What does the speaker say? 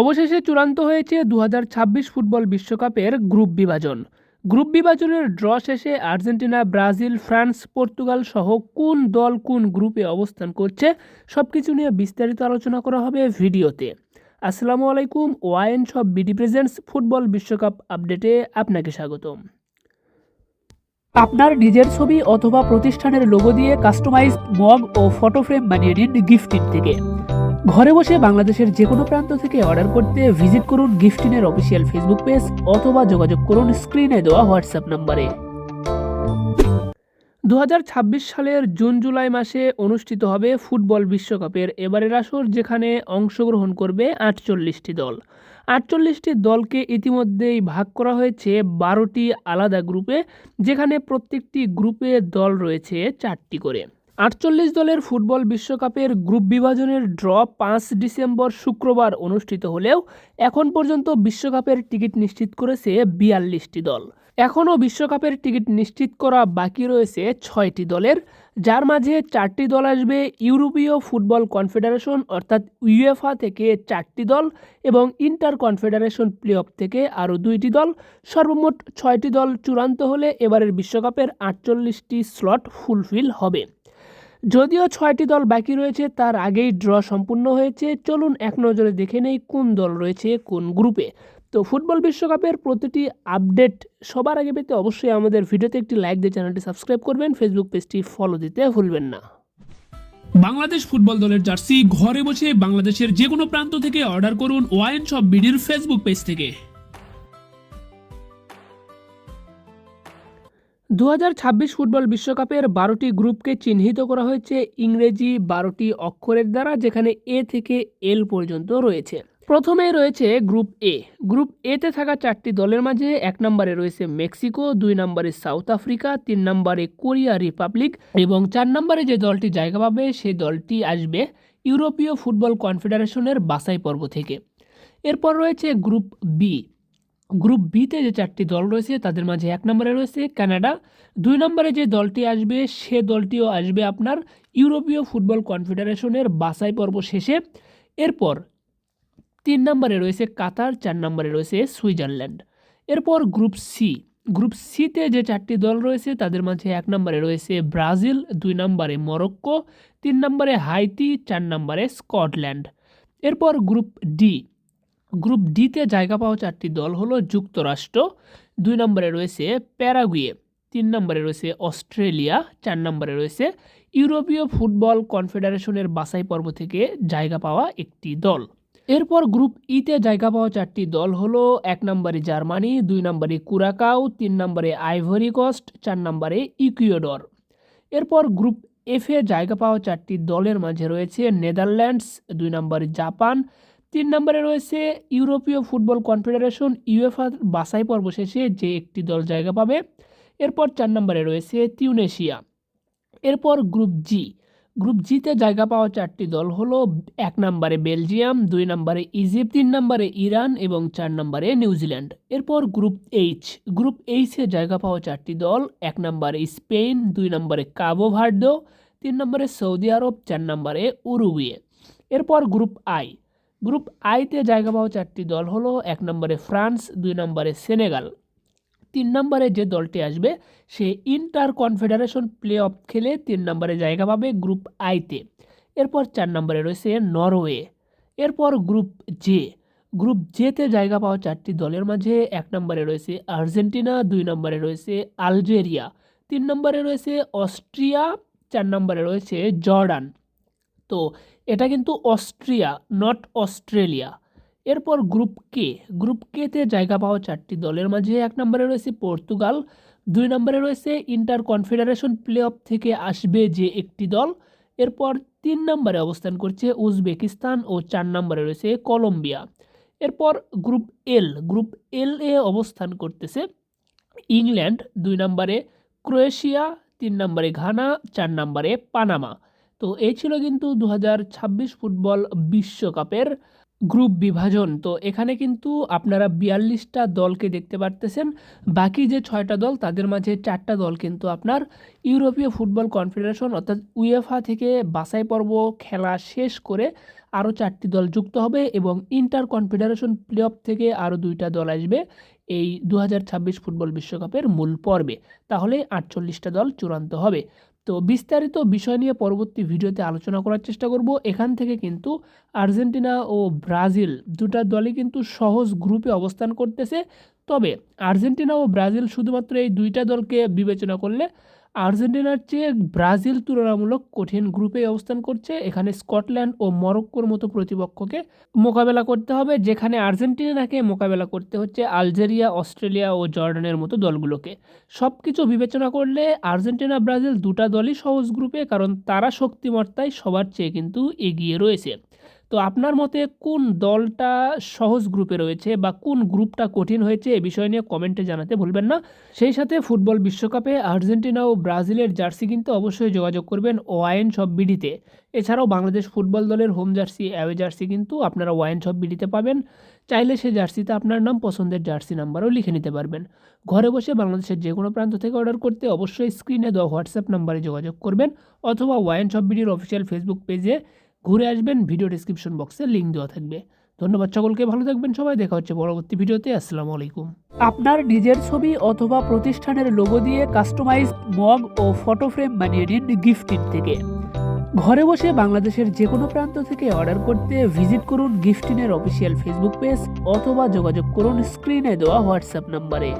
অবশেষে চূড়ান্ত হয়েছে দু হাজার ছাব্বিশ ফুটবল বিশ্বকাপের গ্রুপ বিভাজন। গ্রুপ বিভাজনের ড্র শেষে আর্জেন্টিনা, ব্রাজিল, ফ্রান্স, পর্তুগাল সহ কোন দল কোন গ্রুপে অবস্থান করছে সব কিছু নিয়ে বিস্তারিত আলোচনা করা হবে ভিডিওতে। আসসালামু আলাইকুম, ওয়াইন সব বিডি প্রেজেন্টস ফুটবল বিশ্বকাপ আপডেটে আপনাকে স্বাগতম। আপনার নিজের ছবি অথবা প্রতিষ্ঠানের লোগো দিয়ে কাস্টমাইজড মগ ও ফটো ফ্রেম বানিয়ে নিন গিফটিন থেকে। ঘরে বসে বাংলাদেশের যে কোনো প্রান্ত থেকে অর্ডার করতে ভিজিট করুন গিফটিনের অফিসিয়াল ফেসবুক পেজ অথবা যোগাযোগ করুন স্ক্রিনে দেওয়া হোয়াটসঅ্যাপ নম্বরে। দু সালের জুন জুলাই মাসে অনুষ্ঠিত হবে ফুটবল বিশ্বকাপের এবারের আসর, যেখানে অংশগ্রহণ করবে আটচল্লিশটি দল। আটচল্লিশটি দলকে ইতিমধ্যেই ভাগ করা হয়েছে বারোটি আলাদা গ্রুপে, যেখানে প্রত্যেকটি গ্রুপে দল রয়েছে চারটি করে। আটচল্লিশ দলের ফুটবল বিশ্বকাপের গ্রুপ বিভাজনের ড্র পাঁচ ডিসেম্বর শুক্রবার অনুষ্ঠিত হলেও এখন পর্যন্ত বিশ্বকাপের টিকিট নিশ্চিত করেছে বিয়াল্লিশটি দল। এখনও বিশ্বকাপের টিকিট নিশ্চিত করা বাকি রয়েছে ছয়টি দলের, যার মাঝে চারটি দল আসবে ইউরোপীয় ফুটবল কনফেডারেশন অর্থাৎ ইউএফা থেকে চারটি দল এবং ইন্টার কনফেডারেশন প্লে অফ থেকে আরও দুইটি দল। সর্বমোট ছয়টি দল চূড়ান্ত হলে এবারের বিশ্বকাপের আটচল্লিশটি স্লট ফুলফিল হবে। যদিও ছয়টি দল বাকি রয়েছে, তার আগেই ড্র সম্পূর্ণ হয়েছে। চলুন এক নজরে দেখে নেই কোন দল রয়েছে কোন গ্রুপে। তো ফুটবল বিশ্বকাপের প্রতিটি আপডেট সবার আগে পেতে অবশ্যই আমাদের ভিডিওতে একটি লাইক দিয়ে চ্যানেলটি সাবস্ক্রাইব করবেন, ফেসবুক পেজটি ফলো দিতে ভুলবেন না। বাংলাদেশ ফুটবল দলের জার্সি ঘরে বসে বাংলাদেশের যে কোনো প্রান্ত থেকে অর্ডার করুন ওয়াইন শপ বিডির ফেসবুক পেজ থেকে। দু হাজার ছাব্বিশ ফুটবল বিশ্বকাপের বারোটি গ্রুপকে চিহ্নিত করা হয়েছে ইংরেজি বারোটি অক্ষরের দ্বারা, যেখানে এ থেকে এল পর্যন্ত রয়েছে। প্রথমে রয়েছে গ্রুপ এ। গ্রুপ এতে থাকা চারটি দলের মাঝে এক নম্বরে রয়েছে মেক্সিকো, দুই নম্বরে সাউথ আফ্রিকা, তিন নম্বরে কোরিয়া রিপাবলিক এবং চার নম্বরে যে দলটি জায়গা পাবে সেই দলটি আসবে ইউরোপীয় ফুটবল কনফেডারেশনের বাছাই পর্ব থেকে। এরপর রয়েছে গ্রুপ বি। গ্রুপ বিতে যে চারটি দল রয়েছে, তাদের মাঝে এক নম্বরে রয়েছে কানাডা। দুই নম্বরে যে দলটি আসবে, সে দলটিও আসবে আপনার ইউরোপীয় ফুটবল কনফেডারেশনের বাছাই পর্ব শেষে। এরপর তিন নম্বরে রয়েছে কাতার, চার নম্বরে রয়েছে সুইজারল্যান্ড। এরপর গ্রুপ সি গ্রুপ সিতে যে চারটি দল রয়েছে, তাদের মাঝে এক নম্বরে রয়েছে ব্রাজিল, দুই নম্বরে মরক্কো, তিন নম্বরে হাইতি, চার নম্বরে স্কটল্যান্ড। এরপর গ্রুপ ডি গ্রুপ ডিতে জায়গা পাওয়া চারটি দল হলো যুক্তরাষ্ট্র, দুই নম্বরে রয়েছে প্যারাগুয়ে, তিন নম্বরে রয়েছে অস্ট্রেলিয়া, চার নম্বরে রয়েছে ইউরোপীয় ফুটবল কনফেডারেশনের বাছাই পর্ব থেকে জায়গা পাওয়া একটি দল। এরপর গ্রুপ ইতে জায়গা পাওয়া চারটি দল হলো এক নম্বরে জার্মানি, দুই নম্বরে কুরাকাও, তিন নম্বরে আইভরি কোস্ট, চার নম্বরে ইকুয়েডর। এরপর গ্রুপ এফে জায়গা পাওয়া চারটি দলের মাঝে রয়েছে নেদারল্যান্ডস, দুই নম্বরে জাপান তিন নম্বরে রয়েছে ইউরোপীয় ফুটবল কনফেডারেশন ইউএফা বাছাই পর্ব শেষে যে একটি দল জায়গা পাবে। এরপর চার নম্বরে রয়েছে তিউনেশিয়া। এরপর গ্রুপ জি গ্রুপ জিতে জায়গা পাওয়া চারটি দল হলো এক নম্বরে বেলজিয়াম, দুই নম্বরে ইজিপ্ট তিন নম্বরে ইরান এবং চার নম্বরে নিউজিল্যান্ড। এরপর গ্রুপ এইচ গ্রুপ এইচে জায়গা পাওয়া চারটি দল, এক নম্বরে স্পেন, দুই নম্বরে কাবো ভার্ডো তিন নম্বরে সৌদি আরব, চার নম্বরে উরুগুয়ে। এরপর গ্রুপ আই গ্রুপ আইতে জায়গা পাওয়া চারটি দল হলো, এক নম্বরে ফ্রান্স, দুই নম্বরে সেনেগাল। তিন নম্বরে যে দলটি আসবে, সে ইন্টার কনফেডারেশন প্লে অফ খেলে তিন নম্বরে জায়গা পাবে গ্রুপ আইতে। এরপর চার নম্বরে রয়েছে নরওয়ে। এরপর গ্রুপ জে। গ্রুপ জেতে জায়গা পাওয়া চারটি দলের মাঝে, এক নম্বরে রয়েছে আর্জেন্টিনা, দুই নম্বরে রয়েছে আলজেরিয়া। তিন নম্বরে রয়েছে অস্ট্রিয়া, চার নম্বরে রয়েছে জর্ডান। তো এটা কিন্তু অস্ট্রিয়া নট অস্ট্রেলিয়া। এরপর গ্রুপ কে গ্রুপ কেতে জায়গা পাওয়া চারটি দলের মাঝে এক নম্বরে রয়েছে পর্তুগাল, দুই নম্বরে রয়েছে ইন্টার কনফেডারেশন প্লে অফ থেকে আসবে যে একটি দল, এরপর তিন নম্বরে অবস্থান করছে উজবেকিস্তান ও চার নম্বরে রয়েছে কলম্বিয়া। এরপর গ্রুপ এল গ্রুপ এল এ অবস্থান করতেছে ইংল্যান্ড, দুই নম্বরে ক্রোয়েশিয়া, তিন নম্বরে ঘানা, চার নম্বরে পানামা। তো এই ছিল কিন্তু দু হাজার ছাব্বিশ ফুটবল বিশ্বকাপের গ্রুপ বিভাজন। তো এখানে কিন্তু আপনারা বিয়াল্লিশটা দলকে দেখতে পারতেছেন। বাকি যে ছয়টা দল, তাদের মাঝে চারটা দল কিন্তু আপনার ইউরোপীয় ফুটবল কনফেডারেশন অর্থাৎ উয়েফা থেকে বাছাই পর্ব খেলা শেষ করে আরও চারটি দল যুক্ত হবে এবং ইন্টার কনফেডারেশন প্লে অফ থেকে আরও দুইটা দল আসবে এই দু হাজার ছাব্বিশ ফুটবল বিশ্বকাপের মূল পর্বে। তাহলে আটচল্লিশটা দল চূড়ান্ত হবে। তো বিস্তারিত বিষয় নিয়ে পরবর্তী ভিডিওতে আলোচনা করার চেষ্টা করব। এখান থেকে কিন্তু আর্জেন্টিনা ও ব্রাজিল দুটা দলই কিন্তু সহজ গ্রুপে অবস্থান করতেছে। তবে আর্জেন্টিনা ও ব্রাজিল শুধুমাত্র এই দুইটা দলকে বিবেচনা করলে আর্জেন্টিনার চেয়ে ব্রাজিল তুলনামূলক কঠিন গ্রুপে অবস্থান করছে। এখানে স্কটল্যান্ড ও মরক্কোর মতো প্রতিপক্ষকে মোকাবেলা করতে হবে, যেখানে আর্জেন্টিনাকে মোকাবেলা করতে হচ্ছে আলজেরিয়া, অস্ট্রেলিয়া ও জর্ডানের মতো দলগুলোকে। সব কিছু বিবেচনা করলে আর্জেন্টিনা, ব্রাজিল দুটা দলই সহজ গ্রুপে, কারণ তারা শক্তিমত্তায় সবার চেয়ে কিন্তু এগিয়ে রয়েছে। তো আপনার মতে কোন দলটা সহজ গ্রুপে রয়েছে বা কোন গ্রুপটা কঠিন হয়েছে এ বিষয় নিয়ে কমেন্টে জানাতে ভুলবেন না। সেই সাথে ফুটবল বিশ্বকাপে আর্জেন্টিনা ও ব্রাজিলের জার্সি কিন্তু অবশ্যই যোগাযোগ করবেন ওয়াইন সব বিডিতে। এছাড়াও বাংলাদেশ ফুটবল দলের হোম জার্সি, অ্যাওয়ে জার্সি কিন্তু আপনারা ওয়াইন সব বিডিতে পাবেন। চাইলে সে জার্সিতে আপনার নাম, পছন্দের জার্সি নাম্বারও লিখে নিতে পারবেন। ঘরে বসে বাংলাদেশের যে কোনো প্রান্ত থেকে অর্ডার করতে অবশ্যই স্ক্রিনে দেওয়া হোয়াটসঅ্যাপ নাম্বারে যোগাযোগ করবেন অথবা ওয়াইন সব বিডির অফিসিয়াল ফেসবুক পেজে ঘুরে আসবেন ভিডিও ডিসক্রিপশন বক্সে লিঙ্ক দেওয়া থাকবে। ধন্যবাদ সকলকে, ভালো থাকবেন সবাই, দেখা হচ্ছে পরবর্তী ভিডিওতে, আসসালামু আলাইকুম। আপনার নিজের ছবি অথবা প্রতিষ্ঠানের লোগো দিয়ে কাস্টমাইজ মগ ও ফটো ফ্রেম বানিয়ে নিন গিফটিন থেকে। ঘরে বসে বাংলাদেশের যে কোনো প্রান্ত থেকে অর্ডার করতে ভিজিট করুন গিফটিনের অফিসিয়াল ফেসবুক পেজ অথবা যোগাযোগ করুন স্ক্রিনে দেওয়া হোয়াটসঅ্যাপ নাম্বারে